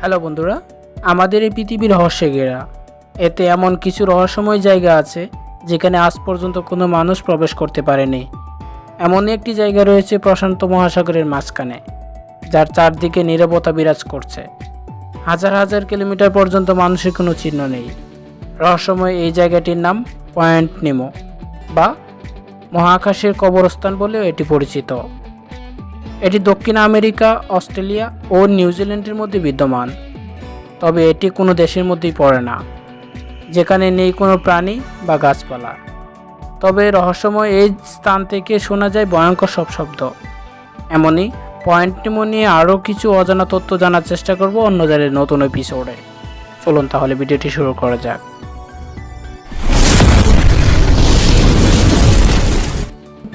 Hello বন্ধুরা, আমাদের এই পৃথিবীর রহস্যে ঘেরা। এতে এমন কিছু রহস্যময় জায়গা আছে, যেখানে আজ পর্যন্ত কোনো মানুষ প্রবেশ করতে পারেনি। এমন একটি জায়গা রয়েছে প্রশান্ত মহাসাগরের মাঝখানে, যার চারদিকে নীরবতা বিরাজ করছে। হাজার হাজার কিলোমিটার পর্যন্ত মানুষের কোনো চিহ্ন নেই। রহস্যময় এই জায়গাটির নাম পয়েন্ট নিমো, বা মহাকাশের কবরস্থান বলেও এটি পরিচিত। এটি দক্ষিণ আমেরিকা, অস্ট্রেলিয়া ও নিউজিল্যান্ডের মধ্যে বিদ্যমান। তবে এটি কোনো দেশের মধ্যেই পড়ে না, যেখানে নেই কোনো প্রাণী বা গাছপালা। তবে রহস্যময় এই স্থান থেকে শোনা যায় ভয়ঙ্কর সব শব্দ। এমনই পয়েন্ট নিমো নিয়ে আরও কিছু অজানা তথ্য জানার চেষ্টা করব অন্য জায়গায় নতুন এপিসোডে। চলুন তাহলে ভিডিওটি শুরু করা যাক।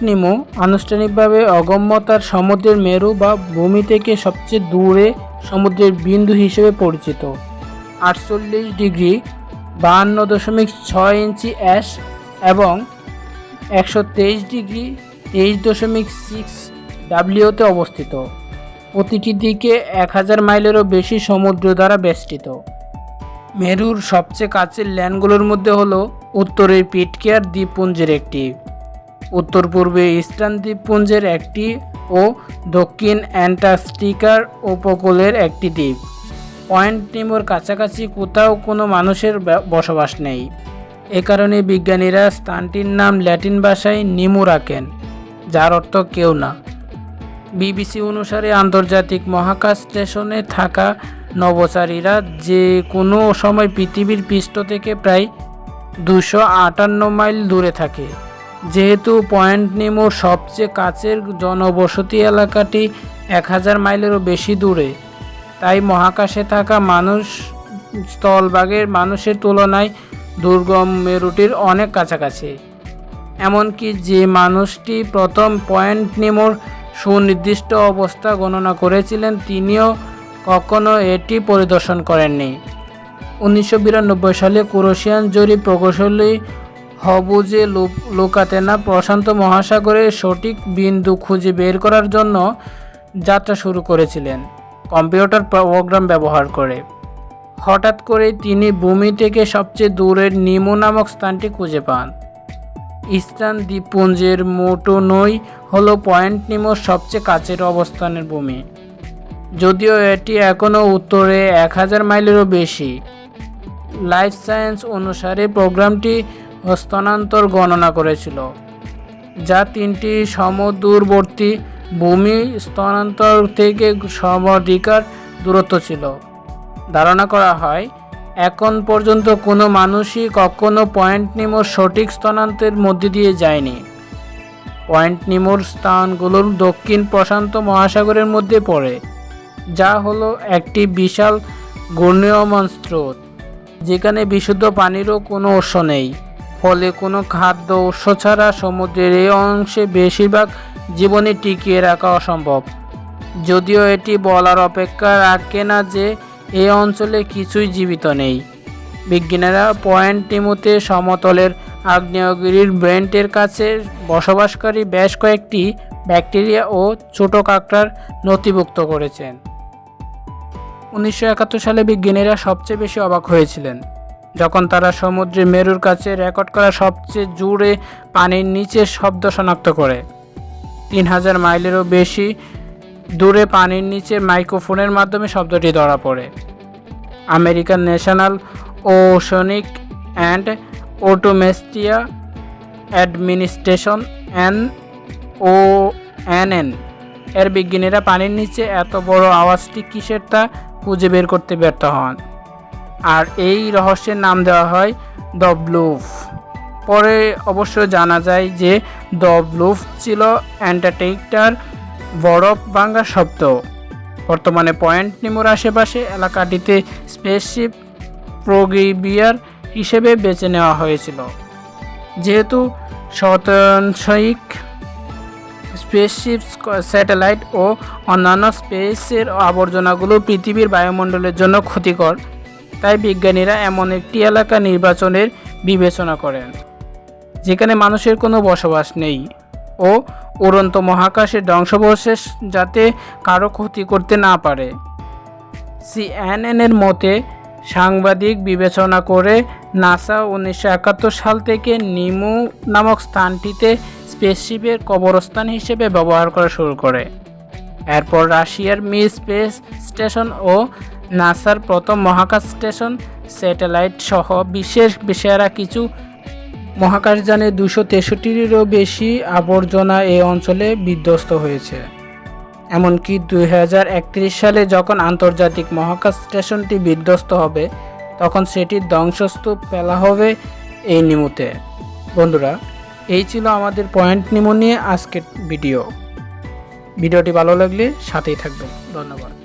নিমো আনুষ্ঠানিকভাবে অগম্যতার সমুদ্রের মেরু বা ভূমি থেকে সবচেয়ে দূরে সমুদ্রের বিন্দু হিসেবে পরিচিত। আটচল্লিশ ডিগ্রি বাহান্ন দশমিক ছয় ইঞ্চি অ্যাশ এবং একশো তেইশ ডিগ্রি তেইশ দশমিক সিক্স ডাব্লিউতে অবস্থিত। প্রতিটি দিকে এক হাজার মাইলেরও বেশি সমুদ্র দ্বারা বেষ্টিত। মেরুর সবচেয়ে কাছের ল্যান্ডগুলোর মধ্যে হলো উত্তরের পিটকেয়ার দ্বীপপুঞ্জের একটি। উত্তর পূর্বে ইস্টার্ন দ্বীপপুঞ্জের একটি ও দক্ষিণ অ্যান্টার্কটিকার উপকূলের একটি দ্বীপ। পয়েন্ট নিমোর কাছাকাছি কোথাও কোনো মানুষের বসবাস নেই। এ কারণে বিজ্ঞানীরা স্থানটির নাম ল্যাটিন ভাষায় নিমু রাখেন, যার অর্থ কেউ না। বিবিসি অনুসারে আন্তর্জাতিক মহাকাশ স্টেশনে থাকা নভোচারীরা যে কোনো সময় পৃথিবীর পৃষ্ঠ থেকে প্রায় দুশো আটান্ন মাইল দূরে থাকে। যেহেতু পয়েন্ট নিমোর সবচেয়ে কাছের জনবসতি এলাকাটি এক হাজার মাইলেরও বেশি দূরে, তাই মহাকাশে থাকা মানুষ স্থলভাগের মানুষের তুলনায় দুর্গম মেরুটির অনেক কাছাকাছি। এমনকি যে মানুষটি প্রথম পয়েন্ট নিমোর সুনির্দিষ্ট অবস্থা গণনা করেছিলেন, তিনিও কখনো এটি পরিদর্শন করেননি। উনিশশো বিরানব্বই সালে ক্রোশিয়ান জরিপ প্রকৌশলী হবুজে লুকাতেনা প্রশান্ত মহাসাগরের সঠিক বিন্দু খুঁজে বের করার জন্য যাত্রা শুরু করেছিলেন। কম্পিউটার প্রোগ্রাম ব্যবহার করে। হঠাৎ করে তিনি ভূমি থেকে সবচেয়ে দূরের নিমো নামক স্থানটি খুঁজে পান। ইস্টার্ন দ্বীপপুঞ্জের মোটোনই হলো পয়েন্ট নিমোর সবচেয়ে কাছের অবস্থানের ভূমি। যদিও এটি এখনও উত্তরে এক হাজার মাইলেরও বেশি। লাইফ সায়েন্স অনুসারে প্রোগ্রামটি হস্তান্তর গণনা করেছিল, যা তিনটি সমদূরবর্তী ভূমি স্থানান্তর থেকে সমাধিকার দূরত্ব ছিল। ধারণা করা হয়, এখন পর্যন্ত কোনো মানুষই কখনো পয়েন্ট নিমোর সঠিক স্থানান্তের মধ্যে দিয়ে যায়নি। পয়েন্ট নিমোর স্থানগুলোর দক্ষিণ প্রশান্ত মহাসাগরের মধ্যে পড়ে, যা হলো একটি বিশাল ঘূর্ণীয়মান স্রোত, যেখানে বিশুদ্ধ পানিরও কোনো উৎস নেই। ফলে কোনো খাদ্য উৎস ছাড়া সমুদ্রের এই অংশে বেশিরভাগ জীবনে টিকিয়ে রাখা অসম্ভব। যদিও এটি বলার অপেক্ষা রাখে না যে এই অঞ্চলে কিছুই জীবিত নেই। বিজ্ঞানীরা পয়েন্ট টিমোতে সমতলের আগ্নেয়গিরির ব্রেন্টের কাছে বসবাসকারী বেশ কয়েকটি ব্যাকটেরিয়া ও ছোট কাঁকড়ার নথিভুক্ত করেছেন। উনিশশো একাত্তর সালে বিজ্ঞানীরা সবচেয়ে বেশি অবাক হয়েছিলেন। যখন তারা সমুদ্রে মেরুর কাছে রেকর্ড করা সবচেয়ে জুড়ে পানির নিচে শব্দ শনাক্ত করে। তিন হাজার মাইলেরও বেশি দূরে পানির নিচে মাইক্রোফোনের মাধ্যমে শব্দটি ধরা পড়ে। American National Oceanic and atmospheric administration N O N. এর বিজ্ঞানীরা পানির নিচে এত বড় আওয়াজটি কিসের তা খুঁজে বের করতে ব্যর্থ হন। আর এই রহস্যের নাম দেওয়া হয় দ্য ব্লুফ পরে অবশ্য জানা যায় যে দ্য ব্লুফ ছিল অ্যান্টার্কটিকার বরফ ভাঙ্গা শব্দ। বর্তমানে পয়েন্ট নিমোর আশেপাশে এলাকাটিতে স্পেসশিপ প্রোগিবিয়ার হিসেবে বেছে নেওয়া হয়েছিল। যেহেতু শতাংশিক স্পেসশিপ স্যাটেলাইট ও অন্যান্য স্পেসের আবর্জনাগুলো পৃথিবীর বায়ুমণ্ডলের জন্য ক্ষতিকর তাই বিজ্ঞানীরা এমন একটি এলাকা নির্বাচনের বিবেচনা করেন, যেখানে মানুষের কোনো বসবাস নেই ও উড়ন্ত মহাকাশের ধ্বংসাবশেষ যাতে কারও ক্ষতি করতে না পারে। সিএনএনের মতে, সাংবাদিক বিবেচনা করে নাসা উনিশশো একাত্তর সাল থেকে নিমু নামক স্থানটিতে স্পেসশিপের কবরস্থান হিসেবে ব্যবহার করা শুরু করে। এরপর রাশিয়ার মি স্পেস স্টেশন ও নাসার প্রথম মহাকাশ স্টেশন স্যাটেলাইট সহ বিশ্বের সেরা কিছু মহাকাশযানে দুশো তেষট্টিরও বেশি আবর্জনা এই অঞ্চলে বিধ্বস্ত হয়েছে। এমনকি দুই হাজার একত্রিশ সালে যখন আন্তর্জাতিক মহাকাশ স্টেশনটি বিধ্বস্ত হবে, তখন সেটির ধ্বংসস্তূপ ফেলা হবে এই নিমুতে। বন্ধুরা, এই ছিল আমাদের পয়েন্ট নিমো নিয়ে আজকের ভিডিও। ভিডিওটি ভালো লাগলে সাথেই থাকবেন। ধন্যবাদ।